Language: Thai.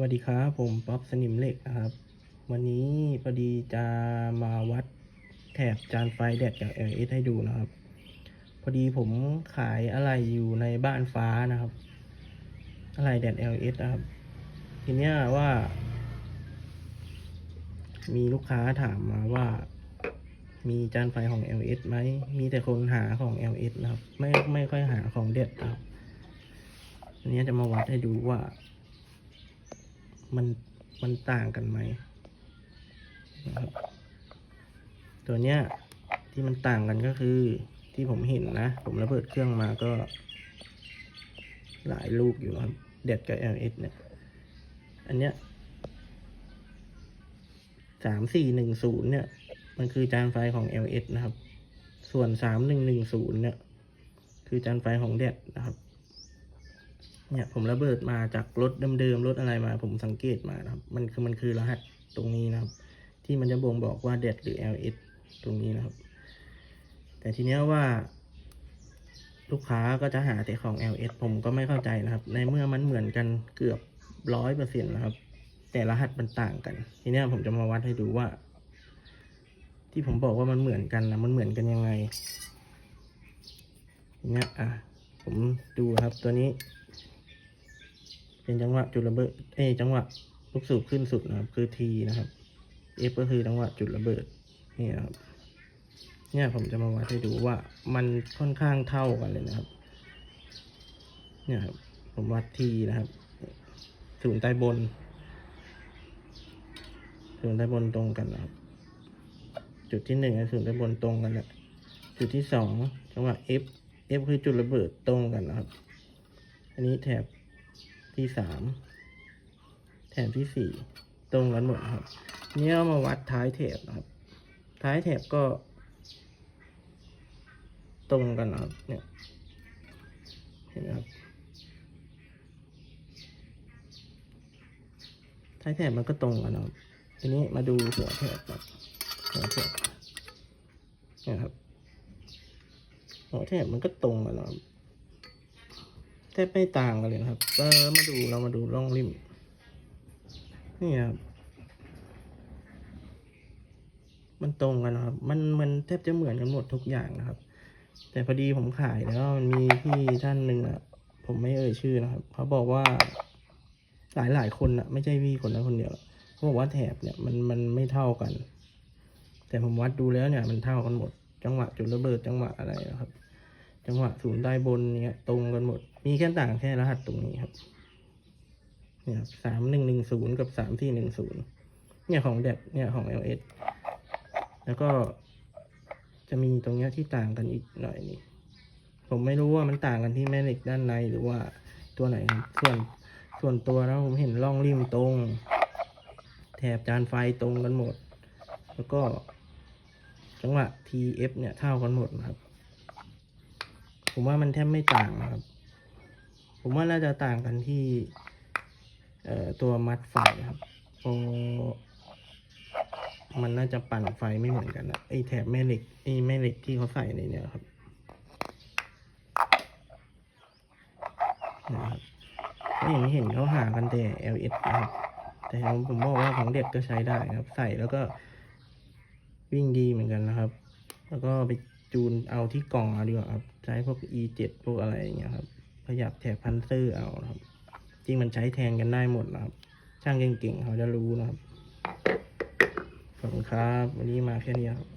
วัสดีครับ ผมป๊อปสนิมเหล็กนะครับ วันนี้พอดีจะมาวัดแถบจานไฟแดดจาก LS ให้ดูนะครับ พอดีผมขายอะไรอยู่ในบ้านฟ้านะครับ อะไรแดด LS นะครับ ทีเนี้ยว่า มีลูกค้าถามมาว่า มีจานไฟของ LS ไหม มีแต่คนหาของ LS นะครับ ไม่ไม่ค่อยหาของเด็ดนะครับอันนี้จะมาวัดให้ดูว่า มันมันต่างกันไหมนะครับตัวเนี้ยที่มันต่างกันก็คือที่ผมเห็นนะ ผมระเบิดเครื่องมาก็ หลายลูกอยู่ครับเด็ดกับ LS เนี่ย อันเนี้ยสามสี่หนึ่งศูนย์เนี่ย มันคือจานไฟของ LS นะครับ ส่วนสามหนึ่งหนึ่งศูนย์เนี่ย คือจานไฟของเด็ดนะครับ เนี่ยผมระเบิดมาจากรถเดิมๆรถอะไรมา ผมสังเกตมานะครับ มันคือมันคือรหัสตรงนี้นะครับ ที่มันจะบ่งบอกว่าเด็ดหรือ LS ตรงนี้นะครับ แต่ทีเนี้ยว่า ลูกค้าก็จะหาแต่ของ LS ผมก็ไม่เข้าใจนะครับ ในเมื่อมันเหมือนกันเกือบร้อยเปอร์เซ็นต์นะครับ แต่รหัสมันต่างกัน ทีเนี้ยผมจะมาวัดให้ดูว่า ที่ผมบอกว่ามันเหมือนกันนะมันเหมือนกันยังไงทีเนี้ยอะผมดูครับตัวนี้ เป็นจังหวะจุดระเบิด เอ้จังหวะลูกสูบขึ้นสุดนะครับ คือ T นะครับ F ก็คือจังหวะจุดระเบิดนี่นะครับ เนี่ยผมจะมาวัดให้ดูว่ามันค่อนข้างเท่ากันเลยนะครับ เนี่ยครับ ผมวัด T นะครับศูนย์ใต้บนศูนย์ใต้บนตรงกันนะครับ จุดที่หนึ่งกับศูนย์ใต้บนตรงกันนะจุดที่สองจังหวะ F F คือจุดระเบิดตรงกันนะครับ อันนี้แถบ ที่สามแถบที่สี่ตรงกันหมดครับ นี่เอามาวัดท้ายแถบครับ ท้ายแถบก็ ตรงกันครับ เนี่ยเห็นไหมครับท้ายแถบมันก็ตรงกันนะครับทีนี้มาดูหัวแถบครับหัวแถบนี่ยครับหัวแถบมันก็ตรงกันนะครับ ทบไม่ต่างกันเลยนะครับเรามาดูเรามาดูร่องริมนี่ครับมันตรงกันนะครับ มันมันแทบจะเหมือนกันหมดทุกอย่างนะครับ แต่พอดีผมขายแล้วมันมีพี่ท่านหนึ่งอะ ผมไม่เอ่ยชื่อนะครับ เขาบอกว่าหลายหลายคนอะ ไม่ใช่พี่คนนั้นคนเดียวเขาบอกว่าแถบเนี่ยมันมันไม่เท่ากัน แต่ผมวัดดูแล้วเนี่ย มันเท่ากันหมด จังหวะจุดระเบิดจังหวะอะไรนะครับ จังหวะศูนย์ใต้บนเนี่ยตรงกันหมด มีแค่ต่างแค่รหัสตรงนี้ครับ เนี่ยสามหนึ่งหนึ่งศูนย์กับสามสี่หนึ่งศูนย์เนี่ยของแดบเนี่ยของ LS แล้วก็จะมีตรงเนี้ยที่ต่างกันอีกหน่อยนี่ผมไม่รู้ว่ามันต่างกันที่แม่เหล็กด้านในหรือว่าตัวไหนครับ ส่วนส่วนตัวแล้วผมเห็นร่องริมตรง แถบจานไฟตรงกันหมด แล้วก็จังหวะ TF เนี่ยเท่ากันหมดนะครับ ผมว่ามันแทบไม่ต่างนะครับ ผมว่าน่าจะต่างกันที่ตัวมัดไฟครับพอมันน่าจะปั่นไฟไม่เหมือนกันนะไอแถบแม่เหล็กไอแม่เหล็กที่เขาใส่ในเนี่ยครับนะครับก็อย่างที่เห็นเขาหากันแต่ LS นะครับ แต่ผมบอกว่าของเด็กก็ใช้ได้ครับ ใส่แล้วก็วิ่งดีเหมือนกันนะครับ แล้วก็ไป จูนเอาที่กล่องเอาดีกว่าครับ ใช้พวก E7 พวกอะไรอย่างเงี้ยครับขยับแถบพันเซอร์เอานะครับ จริงมันใช้แทนกันได้หมดนะครับ ช่างเก่งๆเขาจะรู้นะครับขอบคุณครับ วันนี้มาแค่นี้ครับ